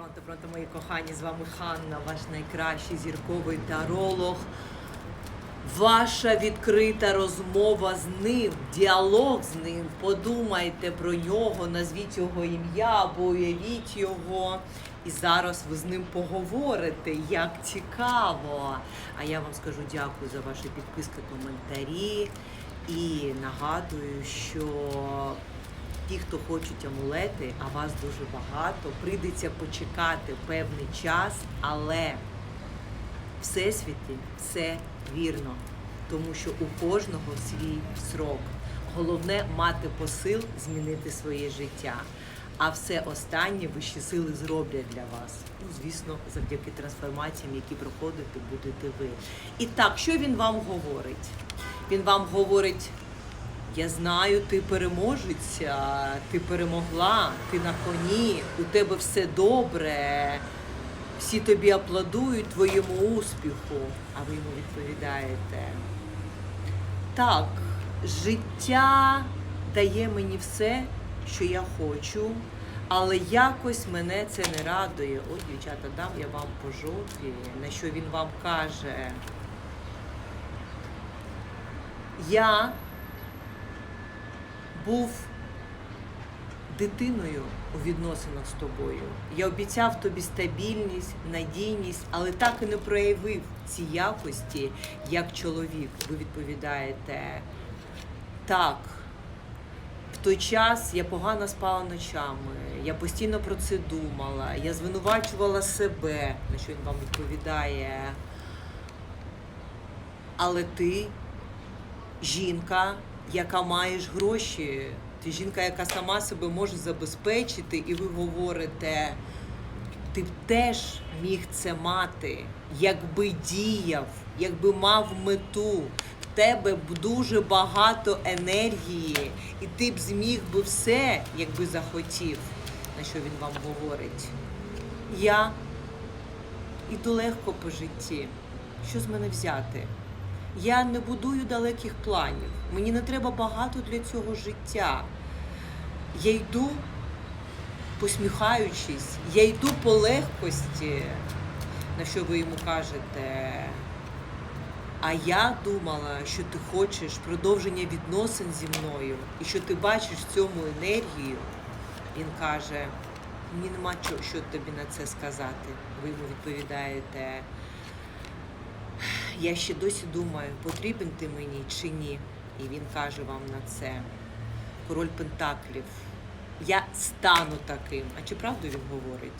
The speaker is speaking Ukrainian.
Пронто, пронто, мої кохані, з вами Ханна, ваш найкращий зірковий таролог. Ваша відкрита розмова з ним, діалог з ним. Подумайте про нього, назвіть його ім'я або уявіть його. І зараз ви з ним поговорите. Як цікаво! А я вам скажу дякую за ваші підписки, коментарі. І нагадую, що ті, хто хочуть амулети, а вас дуже багато, прийдеться почекати певний час, але Всесвіті все вірно, тому що у кожного свій срок. Головне мати посил змінити своє життя. А все останнє вищі сили зроблять для вас. Ну, звісно, завдяки трансформаціям, які проходите, будете ви. І так, що він вам говорить? Він вам говорить: я знаю, ти переможеця, ти перемогла, ти на коні, у тебе все добре. Всі тобі аплодують твоєму успіху, а ви йому відповідаєте. Так, життя дає мені все, що я хочу, але якось мене це не радує. От, дівчата, дам я вам по жовтій, на що він вам каже. Я був дитиною у відносинах з тобою. Я обіцяв тобі стабільність, надійність, але так і не проявив ці якості як чоловік. Ви відповідаєте так. В той час я погано спала ночами, я постійно про це думала, я звинувачувала себе, на що він вам відповідає. Але ти жінка, яка маєш гроші, ти жінка, яка сама себе може забезпечити, і ви говорите, ти б теж міг це мати, якби діяв, якби мав мету. В тебе б дуже багато енергії, і ти б зміг би все, якби захотів, на що він вам говорить. Я іду легко по житті. Що з мене взяти? Я не будую далеких планів. Мені не треба багато для цього життя. Я йду посміхаючись, я йду по легкості, на що ви йому кажете. А я думала, що ти хочеш продовження відносин зі мною і що ти бачиш в цьому енергію. Він каже: мені нема що тобі на це сказати. Ви йому відповідаєте. Я ще досі думаю, потрібен ти мені чи ні. І він каже вам на це. Король Пентаклів. Я стану таким. А чи правду він говорить?